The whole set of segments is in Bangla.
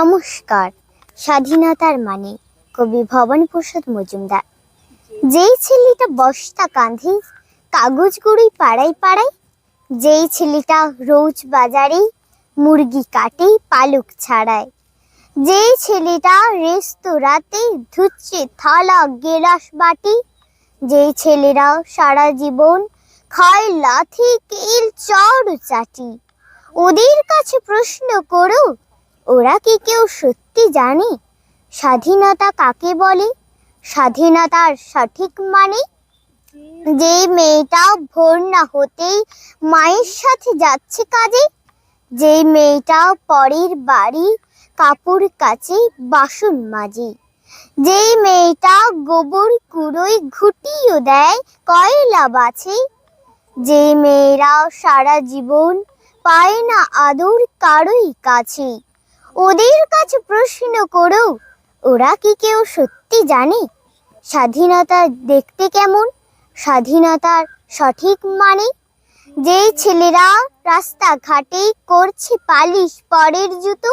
নমস্কার। স্বাধীনতার মানে কবি ভবানী প্রসাদ মজুমদার। যেই ছেলেটা বস্তা কাঁধে কাগজ গুড়ি পাড়ায় পাড়ায়, যেই ছেলেটা রোজ বাজারে মুরগি কাটে পালক ছাড়ায়, যেই ছেলেটা রেস্তোরাঁতে ধুচ্ছে থালা গেলাস বাটি, যেই ছেলেরা সারা জীবন খায় লাথি, কিল, চড়, চাটি। ওদের কাছে প্রশ্ন করো ওরা কি কেউ সত্যি জানে? স্বাধীনতা কাকে বলে? স্বাধীনতার সঠিক মানে? যে মেয়েটা ভোর না হতেই মায়ের সাথে যাচ্ছে কাজে? যে মেয়েটা পরের বাড়ি কাপড় কাচে, বাসন মাজে? যে মেয়েটা গোবর কুড়োয় ঘুটিও দেয়, কয়লা বাছে? যে মেয়েরা সারা জীবন পায় না আদর কারোই কাছে? ওদের কাছে প্রশ্ন করো। ওরা কি কেউ সত্যি জানে? স্বাধীনতা দেখতে কেমন? স্বাধীনতার সঠিক মানে? যেই ছেলেরা রাস্তাঘাটে করছে পালিশ পরের জুতো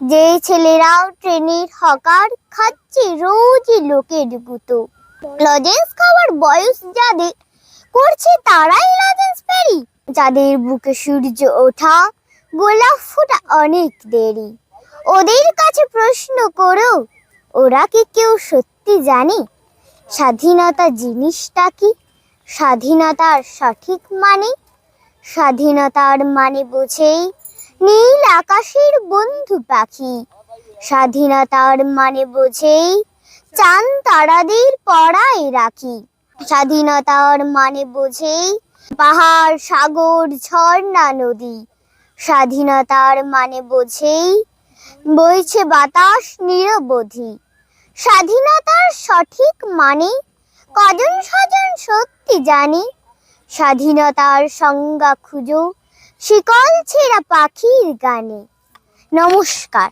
যেই ছেলেরাও ট্রেনের হকার খাচ্ছে রোজই লোকের গুতো লজেন্স খাওয়ার বয়স যাদের, করছে তারাই লজেন্স পেরি যাদের বুকে সূর্য ওঠা, গোলাপ ফোটা অনেক দেরি। ওদের কাছে প্রশ্ন করো। ওরা কি কেউ সত্যি জানে? স্বাধীনতা জিনিসটা কি? স্বাধীনতার সঠিক মানে? স্বাধীনতার মানে বোঝেই নীল আকাশের বন্ধু পাখি। স্বাধীনতার মানে বোঝেই চান তারাদের পড়ায় রাখি। স্বাধীনতার মানে বোঝেই পাহাড়, সাগর, ঝর্ণা, নদী। স্বাধীনতার মানে বোঝেই বইছে বাতাস নিরবধি। স্বাধীনতার সঠিক মানে কজন স্বজন সত্যি জানি। স্বাধীনতার সংজ্ঞা খুঁজো, শিকল ছেঁড়া পাখির গানে। নমস্কার।